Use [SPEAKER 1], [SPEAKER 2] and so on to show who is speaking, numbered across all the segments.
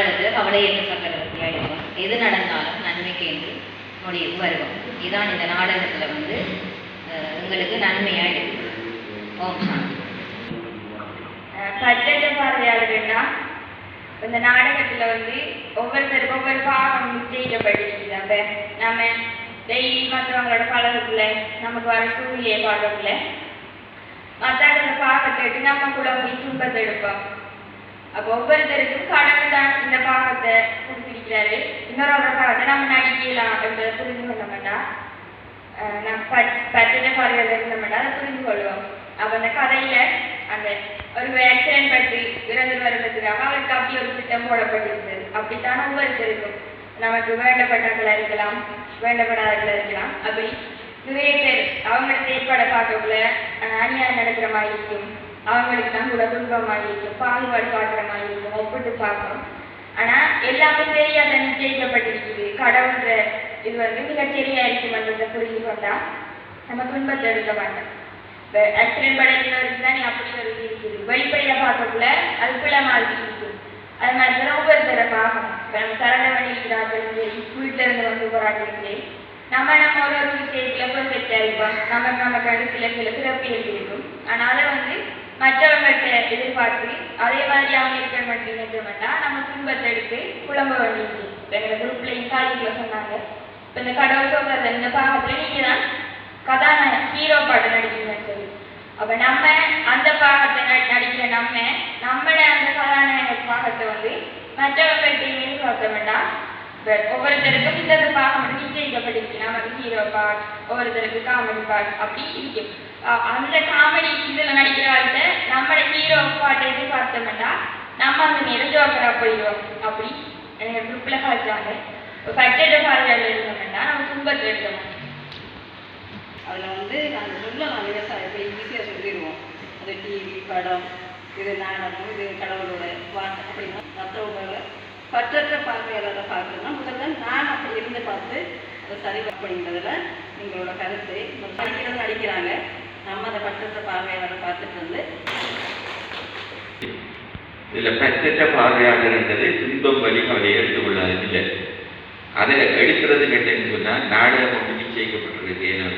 [SPEAKER 1] கவலை கவலையற்ற சக்கரவர்த்தி ஆயிடுவோம் எது நடந்தாலும் நன்மைக்கு என்று முடிவு வருவோம். இதுதான் இந்த நாடகத்தில் வந்து அஹ், உங்களுக்கு நன்மையாக இருக்கும். ஓம் சாந்தி.
[SPEAKER 2] பார்வையாளர்கள்னா இந்த நாடகத்துல வந்து ஒவ்வொருத்தருக்கும் ஒவ்வொரு பாகம் நிச்சயிக்கப்பட்டிருக்குது அப்ப நம்ம டெய்லி மற்றவங்களோட பழகத்துல நமக்கு வர சூழ்நிலையை பார்க்கக்குள்ள மற்றவங்களோட பாகத்தை எடுத்து நம்ம கூட போய் துன்பத்தை எடுப்போம். அப்போ ஒவ்வொருத்தருக்கும் கடவுள் தான் இந்த பாகத்தை கொடுத்திருக்கிறாரு இன்னொரு பாகத்தை நம்ம நடிக்கலாம் அப்படின்றத புரிந்து கொள்ள மாட்டா. அஹ் நான் பட் இருந்த மாட்டா அதை புரிந்து கொள்வோம். அப்ப அந்த கதையில அந்த ஒரு ஆக்சிடென்ட் பற்றி இறந்து வருவதற்காக அவருக்கு அப்படி ஒரு திட்டம் போடப்பட்டிருந்தது. அப்படித்தான் ஒவ்வொருத்தருக்கும் நமக்கு வேண்டப்பட்டவர்களா இருக்கலாம் வேண்டப்படாதவர்களா இருக்கலாம். அப்படி நிறைய பேர் அவங்க செயற்பாடை பார்க்கக்குள்ள அநியாயம் நடக்கிற மாதிரி இருக்கும். அவங்களுக்கு தான் கூட துன்பமாக இருக்கும் பாகுபாடு காட்டுற மாதிரி இருக்கும் ஒப்பிட்டு பார்க்கணும் ஆனா எல்லாமே தெரியாத நிச்சயிக்கப்பட்டிருக்குது கடவுள்ன்ற இது வந்து மிகச்சரியா இருக்குமன்றதை புரிந்து கொண்டா நம்ம துன்பத்தை எடுக்க மாட்டோம். இப்போ ஆக்சிடென்ட் படைக்கிறவருக்கு தான் அப்படி ஒரு இது இருக்குது வெளிப்படையா பார்க்கக்குள்ள அது பிழை மாதிரி இருக்குது. அது மாதிரி தான் ஒவ்வொருத்தரை பார்க்கணும். இப்போ நம்ம சரண பண்ணிக்கிறார்களும் சரி வீட்டில இருந்து வந்து போராட்டம் சரி நம்ம நம்ம ஒரு ஒரு விஷயத்துல பெர்ஃபெக்டா இருப்போம் நம்ம நமக்கு சில சில சிறப்பியல் இருக்கும் ஆனா அதை வந்து மற்றவங்கள்ட்ட எதிர்பார்த்து அதே மாதிரி அவங்க இருக்க மாட்டேங்கிறோம்னா நம்ம துன்பத்தை எடுத்து குழம்ப வேண்டியது இப்போ எங்களை குரூப்லையும் சொன்னாங்க. இப்போ இந்த கடவுள் சொல்றது இந்த பாகத்துல நீங்க தான் கதாநாயகன் ஹீரோ பாட்டு நடிக்கிறீங்கன்னு சொல்லி. அப்ப நம்ம அந்த பாகத்தை நடிக்கிற நம்ம நம்மள அந்த கதாநாயக பாகத்தை வந்து மற்றவர்கள்ட்டையும் எதிர்பார்க்க வேண்டாம் ஒவ்வொருத்தருக்கும் இந்த பாகம் வந்து வைப்பாள் நமக்கு ஒவ்வொருத்தருக்கு காமெடி பாட் அப்படி இருக்கும் அந்த காமெடி இதுல நடிக்கிறவர்கிட்ட நம்மளோட ஹீரோ பாட்டை எதிர்பார்த்தோம்னா நம்ம அந்த நேரம் ஜோக்கரா போயிடுவோம். அப்படி எங்க குரூப்ல காய்ச்சாங்க இப்போ பட்ஜெட்டை பார்வையாளர் இருந்தோம்னா நம்ம துன்பத்தை எடுத்தோம்
[SPEAKER 3] அதில் வந்து நாங்கள் சொல்லலாம் விவசாயத்தை ஈஸியாக சொல்லிடுவோம் அது டிவி படம் இது நாடகம் இது கடவுளோட வாக்கு அப்படின்னா மற்றவங்களை பற்றற்ற பார்வையாளரை பார்க்கணும்னா முதல்ல நான் அப்படி இருந்து பார்த்து அதை சரி அப்படிங்கிறதுல எங்களோட கருத்து. இப்ப நடிக்கிறது நடிக்கிறாங்க நம்ம அதை பற்றற்ற பார்வையாளரை பார்த்துட்டு வந்து
[SPEAKER 4] இதில் பற்றற்ற பார்வையாளர் என்றது துன்பம் வழி அவரை எடுத்துக்கொள்ளாது இல்லை அதை எடுக்கிறது கேட்டேன்னு சொன்னால் நாடகம் ஒன்று நிச்சயிக்கப்பட்டிருக்கு ஏன்னா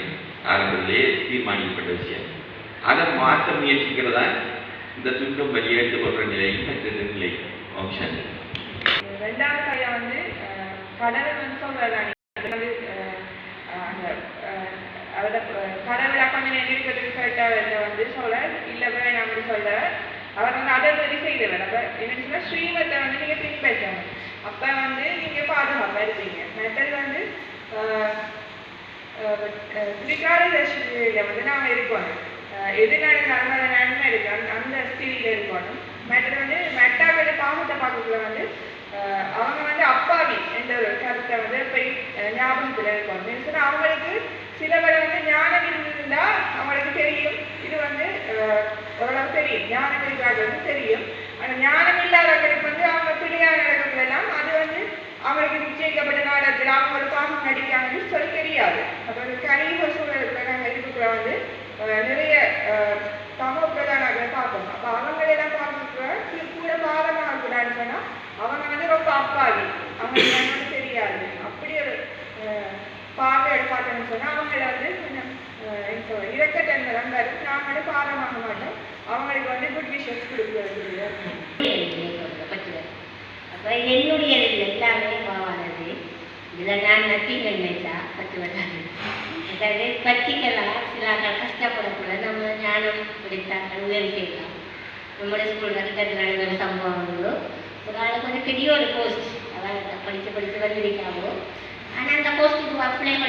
[SPEAKER 4] ஆரம்பத்திலேயே தீர்மானிக்கப்பட்ட விஷயம். அதை மாற்ற முயற்சிக்கிறதா? இந்த துன்பம் வழியை எடுத்துக்கொள்கிற நிலையும் மற்றது நிலை ஆப்ஷன்
[SPEAKER 2] ரெண்டாவது கையா வந்து கடவுள் வந்து அஹ், அதாவது அப்பா கடவுளை என்ன நேரம் இருக்கிறதுக்கு வந்து சொல்ல இல்லை வேணாம்னு சொல்ல. அவர் வந்து அதை சரி செய்தவர். அப்ப என்னன்னு சொன்னால் ஸ்ரீமத்தை வந்து நீங்கள் பின்பற்றணும். அப்போ வந்து நீங்க பாதுகாப்பாக இருப்பீங்க. மற்றது வந்து அஹ், தர்ஷனியில் வந்து நாம் இருக்கணும். எது நடந்தாலும் அந்த நன்மை இருக்கு? அந்த- அந்த ஸ்திதியில இருக்கணும். மற்றது வந்து மெட்டாவோட பாகத்தை பார்க்கக்குள்ள வந்து அவங்க வந்து அப்பாவி என்ற ஒரு கருத்தை வந்து போய் ஞாபகத்தில் ஞாபகத்துல இருக்கணும். அவங்களுக்கு சில வேளை வந்து ஞானம் இருந்திருந்தா அவங்களுக்கு தெரியும் இது வந்து அஹ், ஓரளவு தெரியும் ஞானம் இருக்கிறார்கள் தெரியும் ஆனா ஞானம் இல்லாதவர்களுக்கு வந்து அவங்க பார்வையோட பார்த்தோம்னு சொன்னா அவங்கள வந்து கொஞ்சம் அஹ், என்ன சொல்றது, இரக்கத்தன்மை தான் வரும் நாங்களும் பாதமாக மாட்டோம் அவங்களுக்கு வந்து குட் விஷஸ் கொடுக்குறது
[SPEAKER 5] அப்போ என்னுடைய எல்லாமே பாவானது இதில் நான் நத்திங்கள் நினைச்சா பத்து வராது அதாவது பத்திக்கலாம் சில ஆட்கள் கஷ்டப்படக்கூட நம்ம ஞானம் பிடித்தாக்கள் உதவி செய்யலாம் நம்முடைய ஸ்கூலில் கிட்ட நடந்த சம்பவங்களோ ஒரு ஆளுக்கு வந்து பெரிய ஒரு போஸ்ட் அதான் படித்து படித்து வந்திருக்காவோ ஆனால் அந்த போஸ்ட்டுக்கு அப்ளை பண்ணிருக்காவோ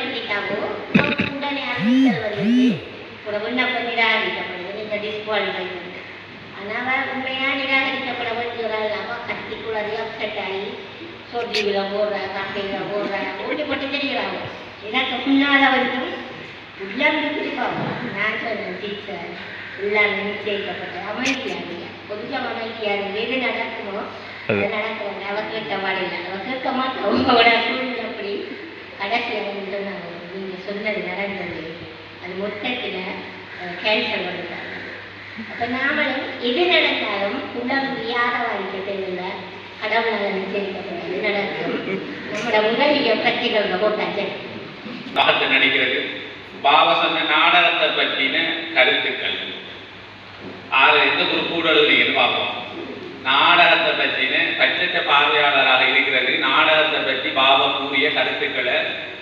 [SPEAKER 5] விண்ணப்பம் நிராகரிக்கப்படுது நீங்கள் டிஸ்குவாலிஃபை ஆனால் உண்மையாக நிராகரிக்கப்பட வேண்டிய ஒரு ஆள் அவள் கத்திக்குள்ளது அப்செட் ஆகி சோட்டிவில் போடுறா காப்பையில் போடுறா ஓட்டி போட்டு தெரிகிறாங்க எனக்கு முன்னால் வரைக்கும் உள்ளம் இருப்பாங்க நான் சொன்னேன் டீச்சர் எல்லாம் நிச்சயிக்கப்பட்ட அமைதியாக கொஞ்சம் அமைதியாக எது நடக்குமோ? அது நடக்கும் அவ கேட்க பாடில்லை அவ கேட்க மாட்டோம் உங்களோட சூழ்நிலை அப்படி கடைசியாக வந்து சொன்னாங்க நீங்கள் சொன்னது ஒட்டத்தில் கேன்சர் வந்துட்டாங்க. அப்போ நாமளும் எது நடந்தாலும் உணர்வு யாரை வாங்கிக்க தெரியல கடவுளால் நிச்சயிக்கப்படாது நடக்கும் நம்மளோட உடலிய கட்சிகளோட போட்டாச்சு.
[SPEAKER 6] பார்த்து நடிக்கிறது பாபா சொன்ன நாடகத்தை பற்றின கருத்துக்கள். ஆறு எந்த ஒரு கூடலுன்னு பார்ப்போம். நாடகத்தை பற்றின பட்சத்த பார்வையாளராக இருக்கிறது. நாடகத்தை பற்றி பாபா கூறிய கருத்துக்களை